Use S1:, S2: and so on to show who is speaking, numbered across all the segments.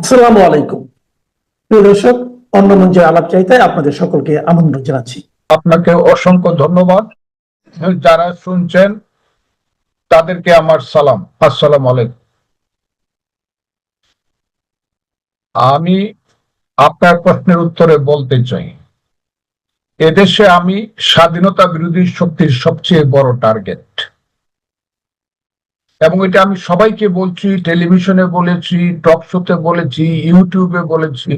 S1: আসসালামু আলাইকুম। প্রিয় দর্শক, অন্য মঞ্চে আলাপ চাইতে আপনাদের সকলকে আমন্ত্রণ জানাচ্ছি।
S2: আপনাকে অসংখ্য ধন্যবাদ। যারা শুনছেন, তাদেরকে আমার সালাম। আসসালাম আলাইকুম। আমি আপনার প্রশ্নের উত্তরে বলতে চাই। এদেশে আমি স্বাধীনতা বিরোধী শক্তির সবচেয়ে বড় টার্গেট এবং এটা আমি সবাইকে বলছি, টেলিভিশনে বলেছি, টক শোতে বলেছি, ইউটিউবে বলেছি,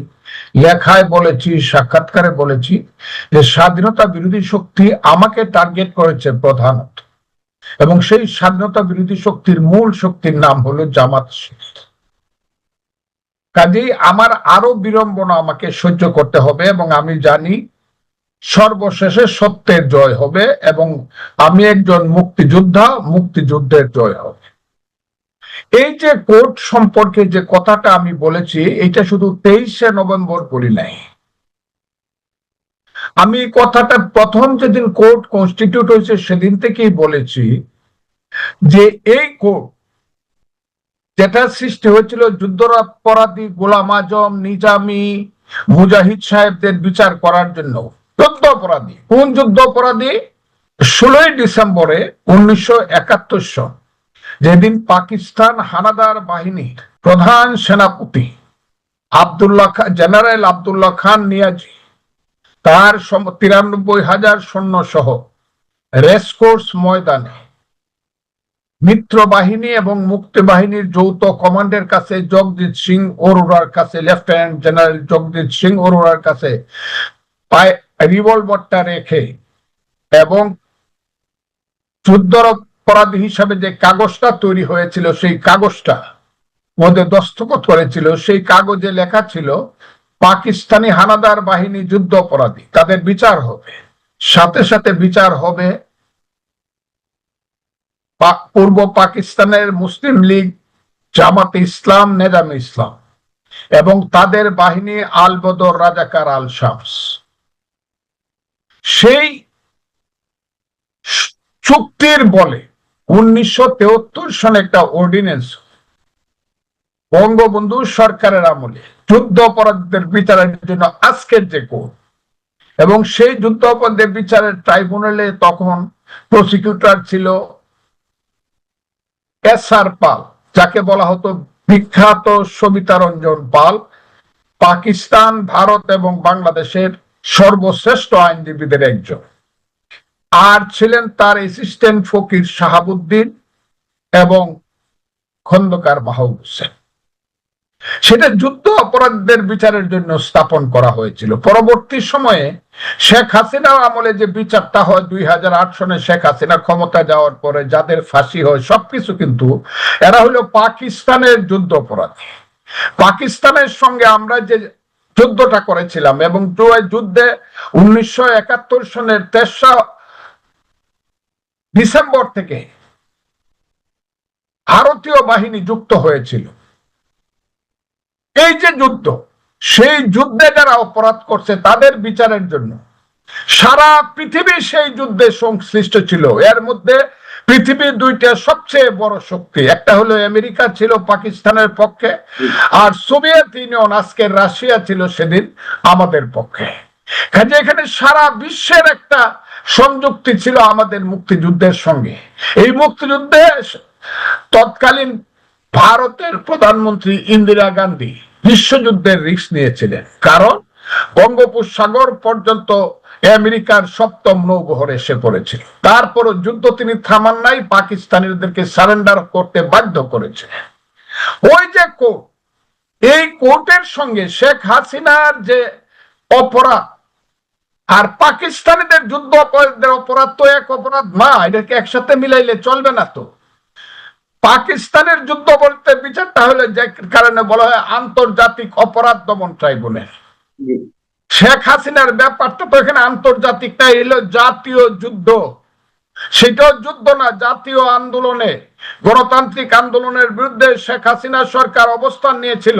S2: লেখায় বলেছি, সাক্ষাৎকারে বলেছি যে স্বাধীনতা বিরোধী শক্তি আমাকে টার্গেট করেছে প্রধানত এবং সেই স্বাধীনতা বিরোধী শক্তির মূল শক্তির নাম হলো জামাত। কাজেই আমার আরও বিড়ম্বনা আমাকে সহ্য করতে হবে এবং আমি জানি সর্বশেষে সত্যের জয় হবে এবং আমি একজন মুক্তিযোদ্ধা, মুক্তিযুদ্ধের জয় হবে। এই যে কোর্ট সম্পর্কে যে কথাটা আমি বলেছি, এটা শুধু তেইশে নভেম্বর বলি নাই। আমি কথাটা প্রথম যেদিন কোর্ট কনস্টিটিউট হয়েছে সেদিন থেকেই বলেছি যে এই কোর্ট যেটা সৃষ্টি হয়েছিল যুদ্ধরাপরাধী গোলাম আজম, নিজামি, মুজাহিদ সাহেবদের বিচার করার জন্য যুদ্ধ অপরাধী কোন যুদ্ধ অপরাধী ষোলোই ডিসেম্বরে উনিশশো একাত্তর সন যেদিন পাকিস্তান হানাদার বাহিনীর প্রধান সেনাপতি আবদুল্লাহ খান জেনারেল আবদুল্লাহ খান নিয়াজি, তার তিরানব্বই হাজার সৈন্য সহ রেসকোর্স ময়দানে মিত্র বাহিনী এবং মুক্তি বাহিনীর যৌথ কমান্ডের কাছে জগজিৎ সিং অরোরার কাছে, লেফটেন্যান্ট জেনারেল জগজিৎ সিং অরোরার কাছে রিভলভারটা রেখে এবং যুদ্ধর অপরাধী হিসাবে যে কাগজটা তৈরি হয়েছিল, সেই কাগজটা মধ্যে দস্তখত করেছিল। সেই কাগজে লেখা ছিল, পাকিস্তানি হানাদার বাহিনী যুদ্ধ অপরাধী, তাদের বিচার হবে। সাথে সাথে বিচার হবে পূর্ব পাকিস্তানের মুসলিম লীগ, জামাতে ইসলাম, নেজামে ইসলাম এবং তাদের বাহিনী আল বদর, রাজাকার আল শামস। সেই চুক্তির বলে উনিশশো সনে একটা অর্ডিনেন্স বঙ্গবন্ধু সরকারের আমলে যুদ্ধ অপরাধীদের বিচারের জন্য আজকের যে কোর্ট এবং সেই যুদ্ধ অপরাধের বিচারের ট্রাইব্যুনালে তখন প্রসিকিউটর ছিল এস আর পাল, যাকে বলা হতো বিখ্যাত সবিতা রঞ্জন পাল। পাকিস্তান, ভারত এবং বাংলাদেশের সর্বশ্রেষ্ঠ আইনজীবীদের একজন। আর ছিলেন তার অ্যাসিস্ট্যান্ট ফকির শাহাবুদ্দিন এবং খন্দকার মাহবুব হোসেন। সেটা যুদ্ধ অপরাধীদের বিচারের জন্য স্থাপন করা হয়েছিল। পরবর্তী সময়ে শেখ হাসিনার আমলে যে বিচারটা হয়, দুই হাজার আট সনে শেখ হাসিনা ক্ষমতা যাওয়ার পরে যাদের ফাঁসি হয়, সবকিছু কিন্তু এরা হলো পাকিস্তানের যুদ্ধ অপরাধী। পাকিস্তানের সঙ্গে আমরা যে যুদ্ধটা করেছিলাম এবং যুদ্ধে উনিশশো একাত্তর সনের তেসরা ডিসেম্বর থেকে ভারতীয় বাহিনী যুক্ত হয়েছিল। এই যে যুদ্ধ, সেই যুদ্ধে যারা অপরাধ করছে তাদের বিচারের জন্য সারা পৃথিবী সেই যুদ্ধে সংশ্লিষ্ট ছিল। এর মধ্যে পৃথিবীর দুইটা সবচেয়ে বড় শক্তি। একটা হলো আমেরিকা ছিল পাকিস্তানের পক্ষে, আর সোভিয়েত ইউনিয়ন আজকের রাশিয়া ছিল সেদিন আমাদের পক্ষে। কাজে এখানে সারা বিশ্বের একটা সংযুক্তি ছিল আমাদের মুক্তিযুদ্ধের সঙ্গে। এই মুক্তিযুদ্ধে তৎকালীন ভারতের প্রধানমন্ত্রী ইন্দিরা গান্ধী বিশ্বযুদ্ধের রিস্ক নিয়েছিলেন। কারণ বঙ্গোপসাগর পর্যন্ত আমেরিকার সপ্তম নৌবহর এসে পড়েছিল তারপরও যুদ্ধ তিনি থামান নাই, পাকিস্তানিদেরকে সারেন্ডার করতে বাধ্য করেছে। ওই যে কোর্ট, এই কোর্টের সঙ্গে শেখ হাসিনার যে অপরাধ, আর পাকিস্তানিদের যুদ্ধ অপরাধের অপরাধ তো এক অপরাধ। না এটাকে একসাথে মিলাইলে চলবে না তো। পাকিস্তানের যুদ্ধ বলতে বিচারটা হলে যে কারণে বলা হয় আন্তর্জাতিক অপরাধ দমন ট্রাইব্যুনাল। শেখ হাসিনার ব্যাপারটা তো এখানে আন্তর্জাতিক না এলো জাতীয় যুদ্ধ। সেটাও যুদ্ধ না, জাতীয় আন্দোলনে। গণতান্ত্রিক আন্দোলনের বিরুদ্ধে শেখ হাসিনা সরকার অবস্থান নিয়েছিল।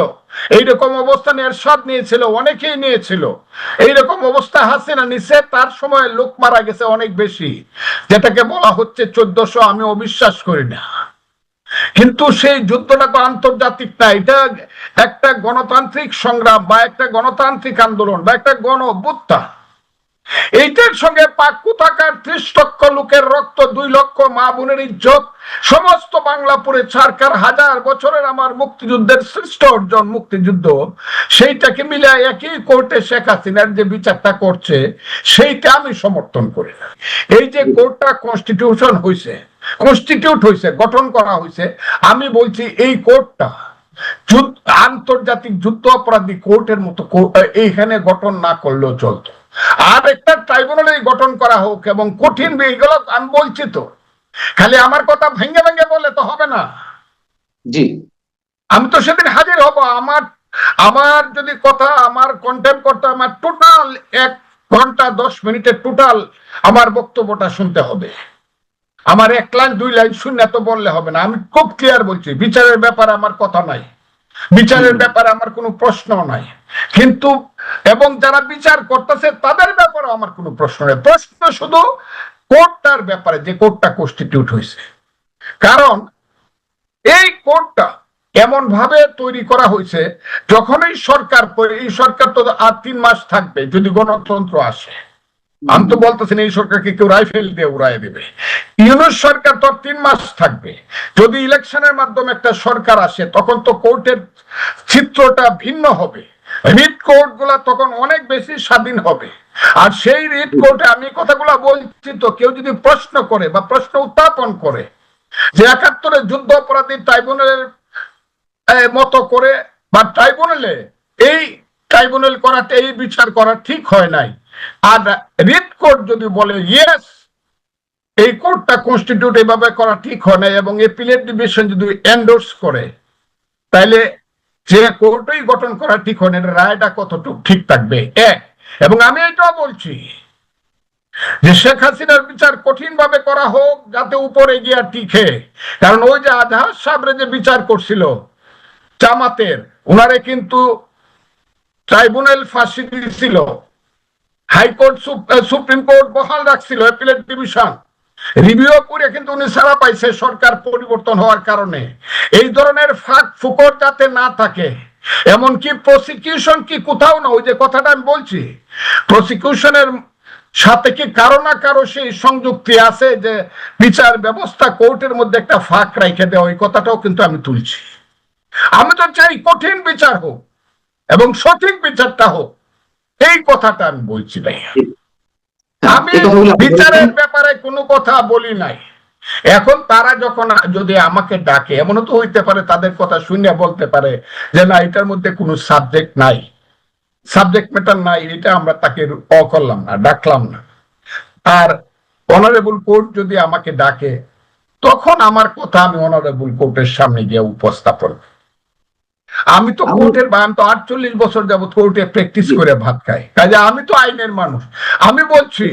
S2: এইরকম অবস্থান এরশাদ নিয়েছিল, অনেকেই নিয়েছিল। এইরকম অবস্থা হাসিনা নিছে, তার সময় লোক মারা গেছে অনেক বেশি। যেটাকে বলা হচ্ছে চোদ্দশো, আমি অবিশ্বাস করি না। কিন্তু সেই যুদ্ধটা তো আন্তর্জাতিক না, এটা একটা গণতান্ত্রিক সংগ্রাম বা একটা গণতান্ত্রিক আন্দোলন বা একটা গণ অভ্যুত্থান এইটার সঙ্গে পাক কোথাকার ত্রিশ লক্ষ লোকের রক্ত, দুই লক্ষ মা বোনের ইজ্জত, সমস্ত বাংলাপুরে সরকার হাজার বছরের আমার মুক্তিযুদ্ধের শ্রেষ্ঠ অর্জন মুক্তিযুদ্ধ, সেইটাকে মিলে একই কোর্টে শেখ হাসিনার যে বিচারটা করছে, সেইটা আমি সমর্থন করি না। এই যে কোর্টটা কনস্টিটিউশন হয়েছে কনস্টিটিউট হয়েছে গঠন করা হয়েছে আমি বলছি এই কোর্টটা আন্তর্জাতিক যুদ্ধ অপরাধী কোর্টের মতো এইখানে গঠন না করলেও চলতো। আর একটা ট্রাইব্যুনাল এই গঠন করা হোক এবং কঠিন এইগুলো আমি বলছি তো। খালি আমার কথা ভেঙে ভেঙে বলে তো হবে না।
S3: জি।
S2: আমি তো সেদিন হাজির হব। আমার আমার যদি কথা আমার কন্টেম করতে আমার টোটাল এক ঘণ্টা দশ মিনিটের টোটাল আমার বক্তব্যটা শুনতে হবে। আমার এক লাইন দুই লাইন শূন্য তো বললে হবে না। আমি খুব ক্লিয়ার বলছি বিচারের ব্যাপারে আমার কথা নাই। বিচারের ব্যাপারে আমার কোনো প্রশ্ন নাই। কিন্তু এবং যারা বিচার করতেছে তাদের ব্যাপারে আমার কোনো প্রশ্ন নেই। প্রশ্ন শুধু কোর্টটার ব্যাপারে যে কোর্টটা কনস্টিটিউট হয়েছে। কারণ এই কোর্টটা এমন ভাবে তৈরি করা হয়েছে যখনই সরকার এই সরকার তো আর তিন মাস থাকবে যদি গণতন্ত্র আসে। আমি তো বলতেছি না এই সরকারকে কেউ রাইফেল দিয়ে উড়াই দেবে। ইউনুস সরকার তো তিন মাস থাকবে। যদি ইলেকশনের মাধ্যমে একটা সরকার আসে, তখন তো কোর্টের চিত্রটা ভিন্ন হবে। রিট কোর্টগুলা তখন অনেক বেশি স্বাধীন হবে। আর সেই রিট কোর্টে আমি কথাগুলা বলছি তো, কেউ যদি প্রশ্ন করে বা প্রশ্ন উত্থাপন করে যে একাত্তরের যুদ্ধ অপরাধী ট্রাইব্যুনালের মতো করে বা ট্রাইব্যুনালে এই ট্রাইব্যুনাল করাটা, এই বিচার করা ঠিক হয় নাই আর রিট কোর্ট যদি বলে ইয়েস এই কোর্টটা কনস্টিটিউট এভাবে করা ঠিক হয় নাই এবং এপিলেট ডিভিশন যদি এন্ডোর্স করে তাহলে যে কোর্টই গঠন করা ঠিক হয় না রায়টা কতটুকু ঠিক থাকবে? এক, এবং আমি এটাও বলছি যে শেখ হাসিনার বিচার কঠিন ভাবে করা হোক, যাতে উপরে গিয়া টিকে। কারণ ওই যে আজহার সাবরে যে বিচার করছিল জামাতের ওনারে কিন্তু ট্রাইব্যুনাল ফাঁসি দিয়েছিল হাইকোর্ট সুপ্রিম কোর্ট বহাল রাখছিল অ্যাপিলেট ডিভিশন রিভিউ করে কিন্তু উনি সারা পাইছে সরকার পরিবর্তন হওয়ার কারণে। এই ধরনের ফাঁক ফুকর যাতে না থাকে, এমনকি প্রসিকিউশন কি কোথাও না, ওই যে কথাটা আমি বলছি প্রসিকিউশনের সাথে কি কারও না কারও সেই সংযুক্তি আছে যে বিচার ব্যবস্থা কোর্টের মধ্যে একটা ফাঁক রেখে দেওয়া, ওই কথাটাও কিন্তু আমি তুলছি। আমি তো চাই কঠিন বিচার হোক এবং সঠিক বিচারটা হোক। এই কথাটা আমি বলছি আমি
S3: এই কথাগুলো আপনি
S2: বিচারের ব্যাপারে কোনো কথা বলি নাই। এখন তারা যখন যদি আমাকে ডাকে এমনও তো হইতে পারে তাদের কথা শুনে বলতে পারে যে না এটার মধ্যে কোনো সাবজেক্ট নাই। সাবজেক্ট ম্যাটার নাই এটা আমরা তাকে অ করলাম না ডাকলাম না। আর অনারেবল কোর্ট যদি আমাকে ডাকে তখন আমার কথা আমি অনারেবল কোর্টের সামনে গিয়ে উপস্থাপন আমি তো কোর্টের আমি তো আটচল্লিশ বছর যাবত কোর্টে প্র্যাকটিস করে ভাত খাই। কাজে আমি তো আইনের মানুষ। আমি বলছি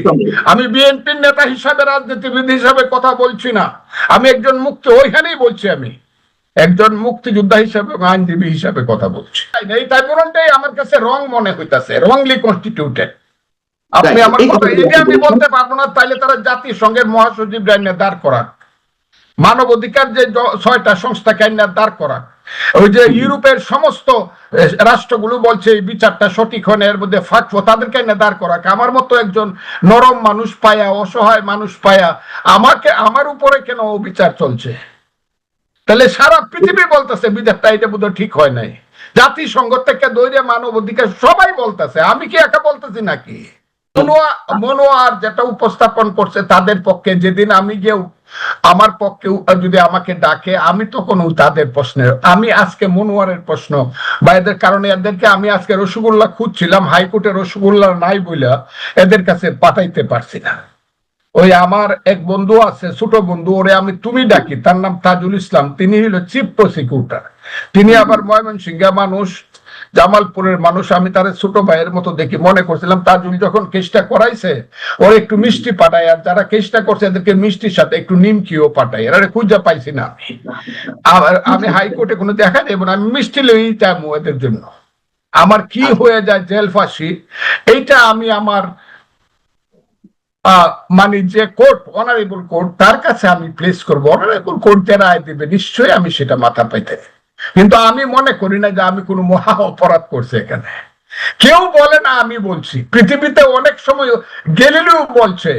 S2: আমি বিএনপির নেতা হিসাবে রাজনীতিবিদ হিসাবে কথা বলছি না। আমি একজন মুক্তি ওইখানেই বলছি আমি। একজন মুক্তিযোদ্ধা হিসাবে আইনজীবী হিসাবে কথা বলছি। এই ট্রাইব্যুনালটাই আমার কাছে রং মনে হইতাছে রংলি কনস্টিটিউটেড আপনি আমার কথা এটা আমি বলতে পারব না তাইলে তারা জাতিসংঘের মহাসচিব দাঁড় করা মানব অধিকার যে ছয়টা সংস্থাকে দাঁড় করা ওই যে ইউরোপের সমস্ত রাষ্ট্রগুলো বলছে এই বিচারটা সঠিক হয় না, এর মধ্যে ফাঁক তাদেরকে দাঁড় করা। আমার মতো একজন নরম মানুষ পায়া, অসহায় মানুষ পায়া, আমাকে, আমার উপরে কেন ও বিচার চলছে? তাহলে সারা পৃথিবী বলতেছে বিচারটা এটা বোধহয় ঠিক হয় নাই। জাতিসংঘ থেকে দৈরে মানব অধিকার সবাই বলতেছে, আমি কি একা বলতেছি নাকি? মনোয়া মনোয়ার যেটা উপস্থাপন করছে তাদের পক্ষে, যেদিন আমি গিয়ে আমার পক্ষে যদি আমাকে ডাকে, আমি তখন তাদের প্রশ্নের, আমি আজকে মনোয়ারের প্রশ্ন। বা এদের কারণে এদেরকে আমি আজকে রসগোল্লা খুঁজছিলাম, হাইকোর্টে রসগোল্লা নাই বলে এদের কাছে পাঠাইতে পারছি না। ওই আমার এক বন্ধু আছে, ছোট বন্ধু, ওরে আমি তুমি ডাকি, তার নাম তাজুল ইসলাম, তিনি হলো চিফ প্রসিকিউটর। তিনি আবার ময়মনসিংহা মানুষ। জামালপুরের মানুষ, আমি তার ছোট ভাইয়ের মতো দেখি, মনে করছিলাম তাজুল যখন কেসটা করাইছে, ওর একটু মিষ্টি পাঠায়, আর যারা কেসটা করছে এদেরকে মিষ্টির সাথে একটু নিমকিও পাঠায়, এরা খুঁজে পাইছি না। আর আমি হাইকোর্টে কোনো দেখা দেবো না, আমি মিষ্টি লই যাব এদের জন্য। আমার কি হয়ে যায় জেল ফাঁসি, এইটা আমি আমার মানে যে কোর্ট অনারেবল কোর্ট, তার কাছে আমি প্লেস করব অনারেবল কোর্ট যে রায় দেবে, নিশ্চয়ই আমি সেটা মাথা পাইতে। কিন্তু আমি মনে করি না যে আমি কোনো মহা অপরাধ করছি এখানে। কেউ বলে না আমি বলছি। পৃথিবীতে অনেক সময় গেলিলেও বলছে,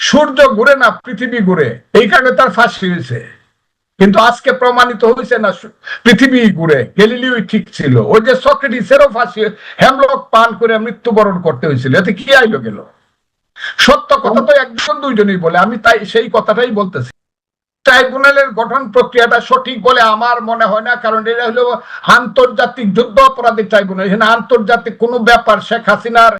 S2: সূর্য ঘুরে না পৃথিবী ঘুরে। এই কারণে তার ফাঁসি হয়েছে। কিন্তু আজকে প্রমাণিত হয়েছে না পৃথিবী ঘুরে। গেলিলিও ঠিক ছিল। ওই যে সক্রেটিসেরও ফাঁসি হ্যামলক পান করে মৃত্যুবরণ করতে হয়েছিল। এতে কি আইলো গেল? সত্য কথা তো একজন দুইজনই বলে। আমি তাই সেই কথাটাই বলতেছি। ট্রাইব্যুনালের গঠন প্রক্রিয়াটা সঠিক বলে আমার মনে হয় না, কারণ এটা হলো আন্তর্জাতিক যুদ্ধ অপরাধী ট্রাইব্যুনাল। এখানে আন্তর্জাতিক কোনো ব্যাপার শেখ হাসিনার